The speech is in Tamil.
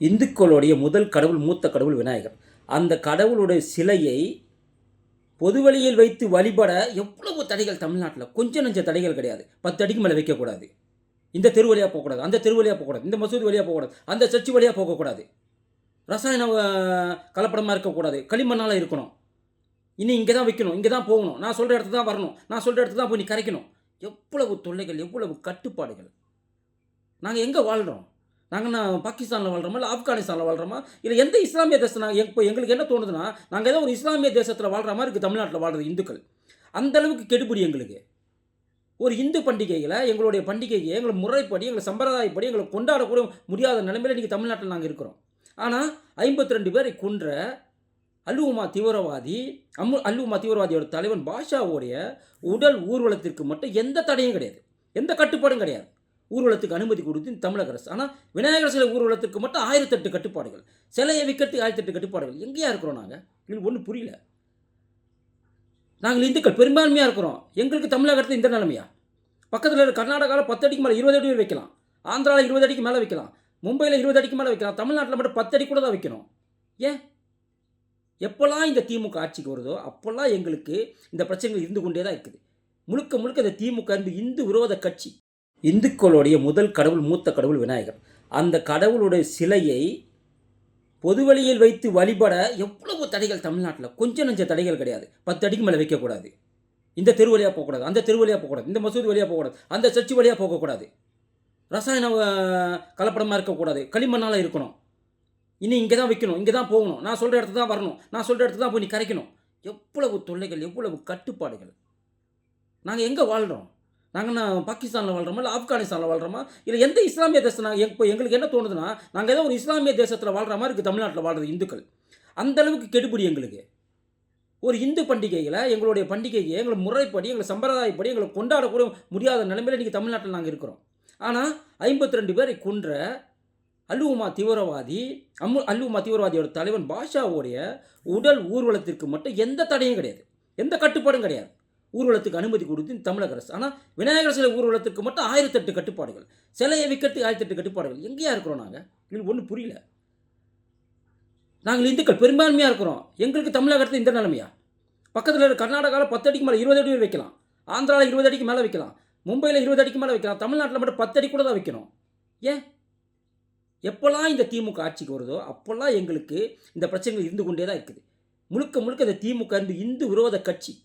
இந்துக்களுடைய முதல் கடவுள் மூத்த கடவுள் விநாயகர். அந்த கடவுளுடைய சிலையை பொதுவெளியில் வைத்து வழிபட எவ்வளவு தடைகள் தமிழ்நாட்டில்? கொஞ்சம் நஞ்ச தடைகள் கிடையாது. பத்து அடிக்கு மேலே வைக்கக்கூடாது. இந்த தெரு வழியாக போகக்கூடாது அந்த தெரு வழியாக போகக்கூடாது இந்த மசூதி வழியாக போகக்கூடாது அந்த சர்ச்சு வழியாக போகக்கூடாது. ரசாயன கலப்படமாக இருக்கக்கூடாது. களிமண்ணால் இருக்கணும். இனி இங்கே தான் வைக்கணும் இங்கே தான் போகணும். நான் சொல்கிற இடத்து தான் வரணும். நான் சொல்கிற இடத்து தான் போய் நீ கரைக்கணும். எவ்வளவு தொல்லைகள் எவ்வளவு கட்டுப்பாடுகள். நாங்கள் எங்கே வாழ்கிறோம் நாங்கள் நான் பாகிஸ்தானில் வாழ்கிறோமா இல்லை ஆப்கானிஸ்தானில் வாழ்கிறோமா இல்லை எந்த இஸ்லாமிய தேசம் நாங்கள் இப்போ எங்களுக்கு என்ன தோணுதுன்னா நாங்கள் ஏதோ ஒரு இஸ்லாமிய தேசத்தில் வாழ்கிற மாதிரி இருக்குது தமிழ்நாட்டில் வாழ்கிறது இந்துக்கள். அந்த அளவுக்கு கெடுபிடி எங்களுக்கு. ஒரு இந்து பண்டிகைகளை எங்களுடைய பண்டிகையை எங்களை முறைப்படி எங்களை சம்பிரதாயப்படி எங்களை கொண்டாடக்கூட முடியாத நிலைமையில் இன்றைக்கி தமிழ்நாட்டில் நாங்கள் இருக்கிறோம். ஆனால் ஐம்பத்தி ரெண்டு பேரை கொன்ற அல்லுமா தீவிரவாதி அம்மு அல்லுமா தீவிரவாதியோட தலைவன் பாஷாவுடைய உடல் ஊர்வலத்திற்கு மட்டும் எந்த தடையும் கிடையாது. எந்த கட்டுப்பாடும் கிடையாது. ஊர்வலத்துக்கு அனுமதி கொடுத்து தமிழக அரசு. ஆனால் விநாயகர் சிலை ஊர்வலத்துக்கு மட்டும் ஆயிரத்தெட்டு கட்டுப்பாடுகள். சிலையை விற்கிறதுக்கு ஆயிரத்தெட்டு கட்டுப்பாடுகள். எங்கேயா இருக்கிறோம் நாங்கள் எங்களுக்கு ஒன்றும் புரியல. நாங்கள் இந்துக்கள் பெரும்பான்மையாக இருக்கிறோம். எங்களுக்கு தமிழகத்தில் இந்த நிலைமையா? பக்கத்தில் இருக்க கர்நாடகாவில் பத்து அடிக்கு மேலே இருபது அடி வரை வைக்கலாம். ஆந்திராவில் இருபது அடிக்கு மேலே வைக்கலாம். மும்பையில் இருபது அடிக்கு மேலே வைக்கலாம். தமிழ்நாட்டில் மட்டும் பத்து அடி கூட தான் வைக்கணும். ஏன்? எப்போல்லாம் இந்த திமுக ஆட்சிக்கு வருதோ அப்போல்லாம் எங்களுக்கு இந்த பிரச்சனைகள் இருந்து கொண்டே தான் இருக்குது. முழுக்க முழுக்க இந்த திமுக என்பது இந்து விரோத கட்சி. இந்துக்களுடைய முதல் கடவுள் மூத்த கடவுள் விநாயகர். அந்த கடவுளுடைய சிலையை பொதுவெளியில் வைத்து வழிபட எவ்வளவு தடைகள் தமிழ்நாட்டில்? கொஞ்சம் நஞ்ச தடைகள் கிடையாது. பத்து அடிக்கு மேலே வைக்கக்கூடாது. இந்த தெரு வழியாக போகக்கூடாது அந்த தெரு வழியாக போகக்கூடாது இந்த மசூதி வழியாக போகக்கூடாது அந்த சர்ச்சு வழியாக போகக்கூடாது. ரசாயன கலப்படமாக இருக்கக்கூடாது. களிமண்ணால் இருக்கணும். இனி இங்கே தான் வைக்கணும் இங்கே தான் போகணும். நான் சொல்கிற இடத்துக்கு தான் வரணும். நான் சொல்கிற இடத்துக்கு தான் போய் நீ கரைக்கணும். எவ்வளவு தொல்லைகள் எவ்வளவு கட்டுப்பாடுகள்? நாங்கள் எங்கே வாழ்கிறோம் நாங்கள் நான் பாகிஸ்தானில் வாழ்கிறோமா இல்லை ஆப்கானிஸ்தானில் வாழ்கிறோமா இல்லை எந்த இஸ்லாமிய தேசம் நாங்கள் இப்போ எங்களுக்கு என்ன தோணுதுன்னா நாங்கள் ஏதோ ஒரு இஸ்லாமிய தேசத்தில் வாழ்கிற மாதிரி இருக்குது தமிழ்நாட்டில் வாழ்கிறது இந்துக்கள். அந்தளவுக்கு கெடுபிடி எங்களுக்கு. ஒரு இந்து பண்டிகைகளை எங்களுடைய பண்டிகையை எங்களை முறைப்படி எங்களை சம்பிரதாயப்படி எங்களை கொண்டாடக்கூட முடியாத நிலைமையில் இன்றைக்கி தமிழ்நாட்டில் நாங்கள் இருக்கிறோம். ஆனால் ஐம்பத்தி ரெண்டு பேரை கொன்ற அல்லுமா தீவிரவாதி அம்மு அல்லுமா தீவிரவாதியோட தலைவன் பாஷாவுடைய உடல் ஊர்வலத்திற்கு மட்டும் எந்த தடையும் கிடையாது. எந்த கட்டுப்பாடும் கிடையாது. ஊர்வலத்துக்கு அனுமதி கொடுத்து தமிழக அரசு. ஆனால் விநாயகர் சிலை ஊர்வலத்துக்கு மட்டும் ஆயிரத்தெட்டு கட்டுப்பாடுகள். சிலையை விற்கிறதுக்கு ஆயிரத்தெட்டு கட்டுப்பாடுகள். எங்கேயா இருக்கிறோம் நாங்கள் எங்களுக்கு ஒன்றும் புரியல. நாங்கள் இந்துக்கள் பெரும்பான்மையாக இருக்கிறோம். எங்களுக்கு தமிழகத்தில் இந்த நிலைமையா? பக்கத்தில் இருக்க கர்நாடகாவில் பத்து அடிக்கு மேலே இருபது அடி வைக்கலாம். ஆந்திராவில் இருபது அடிக்கு மேலே வைக்கலாம். மும்பையில் இருபது அடிக்கு மேலே வைக்கலாம். தமிழ்நாட்டில் மட்டும் பத்து அடி கூட தான் வைக்கணும். ஏன்? எப்போல்லாம் இந்த திமுக ஆட்சிக்கு வருதோ அப்போல்லாம் எங்களுக்கு இந்த பிரச்சனைகள் இருந்து கொண்டே தான் இருக்குது. முழுக்க முழுக்க இந்த திமுக என்பது இந்து விரோத கட்சி.